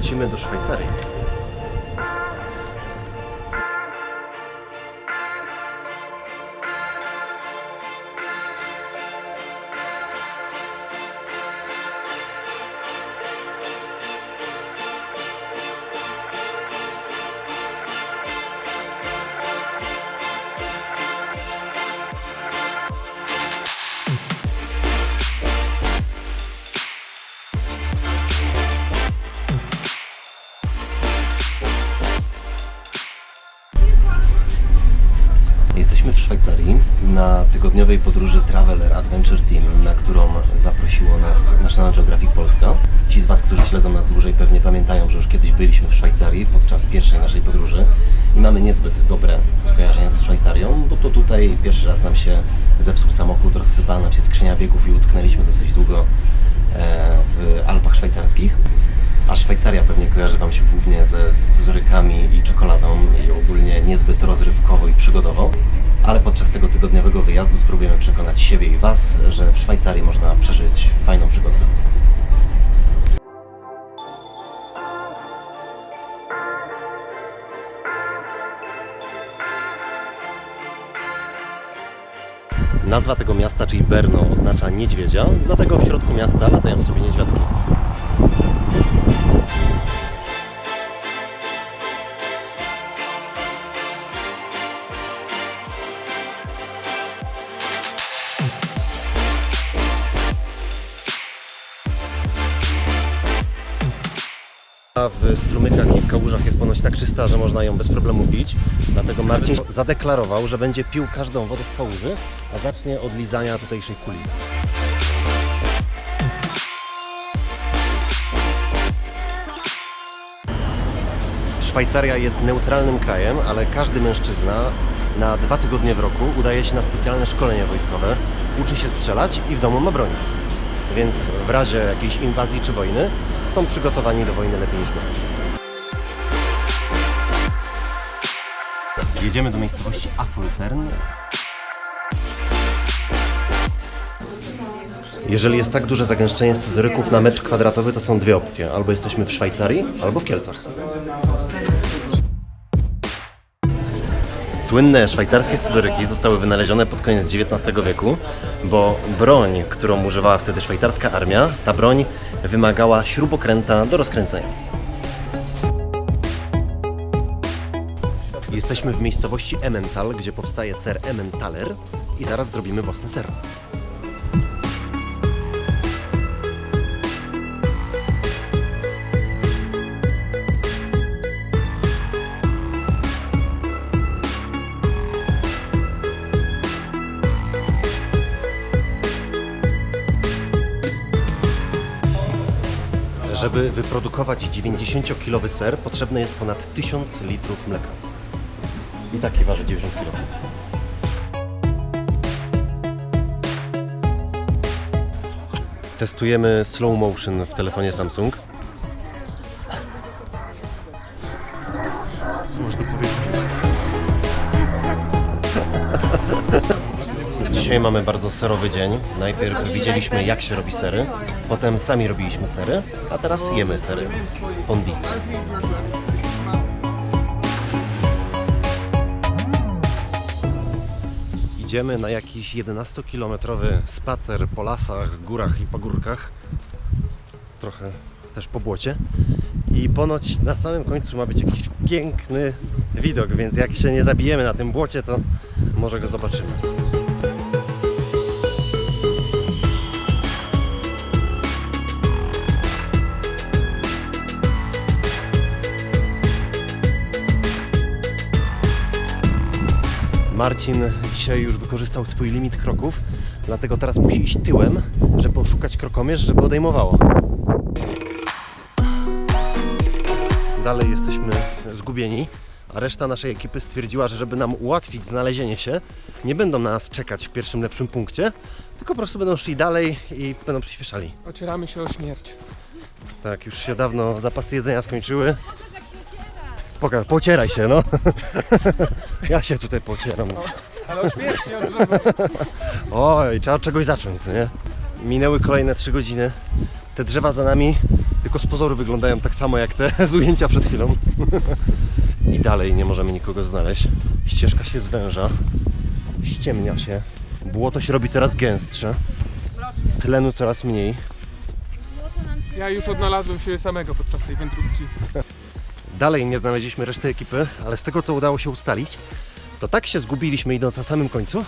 lecimy do Szwajcarii. Na tygodniowej podróży Traveler Adventure Team, na którą zaprosiło nas National Geographic Polska. Ci z Was, którzy śledzą nas dłużej, pewnie pamiętają, że już kiedyś byliśmy w Szwajcarii podczas pierwszej naszej podróży i mamy niezbyt dobre skojarzenia ze Szwajcarią, bo to tutaj pierwszy raz nam się zepsuł samochód, rozsypała nam się skrzynia biegów i utknęliśmy dosyć długo e, w Alpach szwajcarskich. A Szwajcaria pewnie kojarzy Wam się głównie ze scyzorykami i czekoladą i ogólnie niezbyt rozrywkowo i przygodowo. Ale podczas tego tygodniowego wyjazdu spróbujemy przekonać siebie i Was, że w Szwajcarii można przeżyć fajną przygodę. Nazwa tego miasta, czyli Berno, oznacza niedźwiedzia, dlatego w środku miasta latają sobie niedźwiadki. W strumykach i w kałużach jest ponoć tak czysta, że można ją bez problemu pić. Dlatego Marcin zadeklarował, że będzie pił każdą wodę z kałuży, a zacznie od lizania tutejszej kuli. Szwajcaria jest neutralnym krajem, ale każdy mężczyzna na dwa tygodnie w roku udaje się na specjalne szkolenie wojskowe, uczy się strzelać i w domu ma broń. Więc w razie jakiejś inwazji czy wojny są przygotowani do wojny lepiej niż my. Jedziemy do miejscowości Affoltern. Jeżeli jest tak duże zagęszczenie scyzoryków na metr kwadratowy, to są dwie opcje. Albo jesteśmy w Szwajcarii, albo w Kielcach. Słynne szwajcarskie scyzoryki zostały wynalezione pod koniec XIX wieku, bo broń, którą używała wtedy szwajcarska armia, ta broń wymagała śrubokręta do rozkręcenia. Jesteśmy w miejscowości Emmental, gdzie powstaje ser Emmentaler i zaraz zrobimy własny ser. Żeby wyprodukować 90-kilowy ser, potrzebne jest ponad 1000 litrów mleka. I taki waży 90 kg. Testujemy slow motion w telefonie Samsung. Co można powiedzieć? Dzisiaj mamy bardzo serowy dzień. Najpierw widzieliśmy jak się robi sery, potem sami robiliśmy sery, a teraz jemy sery. Fondue. Idziemy na jakiś 11-kilometrowy spacer po lasach, górach i pagórkach. Trochę też po błocie. I ponoć na samym końcu ma być jakiś piękny widok, więc jak się nie zabijemy na tym błocie, to może go zobaczymy. Marcin dzisiaj już wykorzystał swój limit kroków, dlatego teraz musi iść tyłem, żeby poszukać krokomierz, żeby odejmowało. Dalej jesteśmy zgubieni, a reszta naszej ekipy stwierdziła, że żeby nam ułatwić znalezienie się, nie będą na nas czekać w pierwszym lepszym punkcie, tylko po prostu będą szli dalej i będą przyspieszali. Ocieramy się o śmierć. Tak, już się dawno zapasy jedzenia skończyły. Poka- pocieraj się, no. ja się tutaj pocieram. Ale o śmierć, nie o drzewo. Oj, trzeba od czegoś zacząć, co nie? Minęły kolejne 3 godziny. Te drzewa za nami tylko z pozoru wyglądają tak samo jak te z ujęcia przed chwilą. I dalej nie możemy nikogo znaleźć. Ścieżka się zwęża, ściemnia się, błoto się robi coraz gęstsze, tlenu coraz mniej. Ja już odnalazłem siebie samego podczas tej wędrówki. Dalej nie znaleźliśmy reszty ekipy, ale z tego co udało się ustalić, to tak się zgubiliśmy idąc na samym końcu,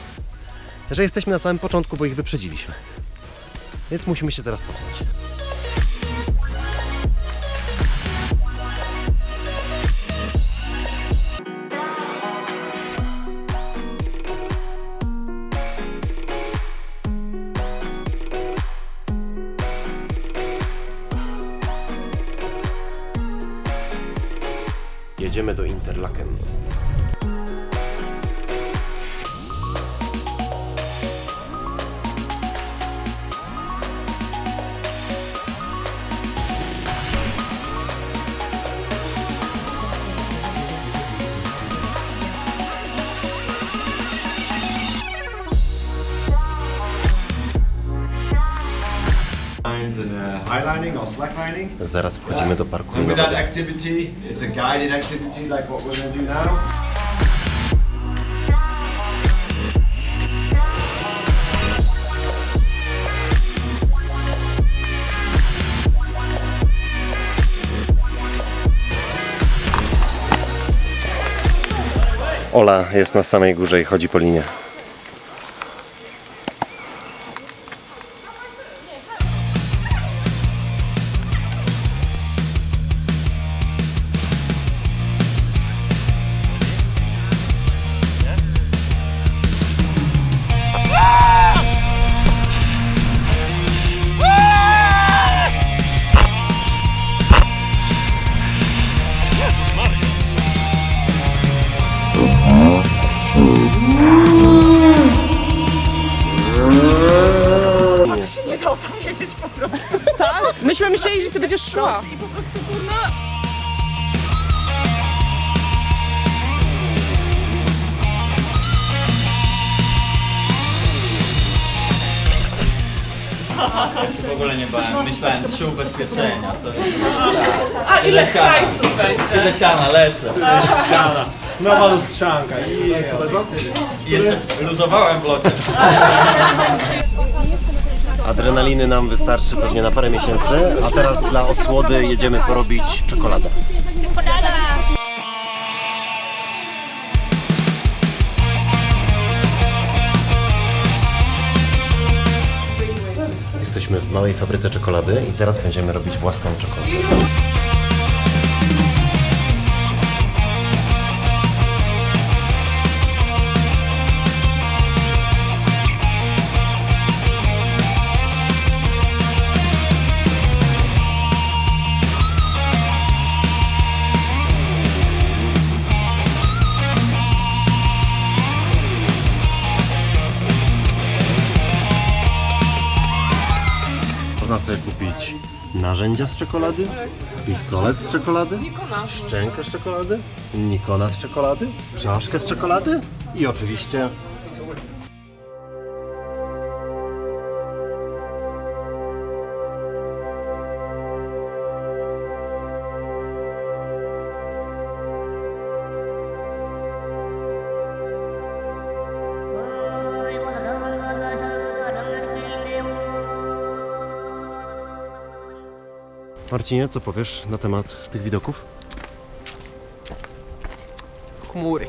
że jesteśmy na samym początku, bo ich wyprzedziliśmy. Więc musimy się teraz cofnąć. Jedziemy do Interlaken. Lines and uh, highlining or slacklining. Zaraz wchodzimy do parku And with that activity, it's a guided activity like what we're going to do now. Ola jest na samej górze i chodzi po linie. Myśleli, że ty będziesz szła. W ogóle nie bałem. Myślałem, trzy ubezpieczenia, co A ile siana. hajsu będzie? Tyle siana, lecę. Nowa lustrzanka. I jeszcze luzowałem w locie. Adrenaliny nam wystarczy pewnie na parę miesięcy, a teraz dla osłody jedziemy porobić czekoladę. Jesteśmy w małej fabryce czekolady i zaraz będziemy robić własną czekoladę. Sobie kupić narzędzia z czekolady, pistolet z czekolady, szczękę z czekolady, Nikona z czekolady, czaszkę z czekolady? I oczywiście Marcinie, co powiesz na temat tych widoków? Chmury.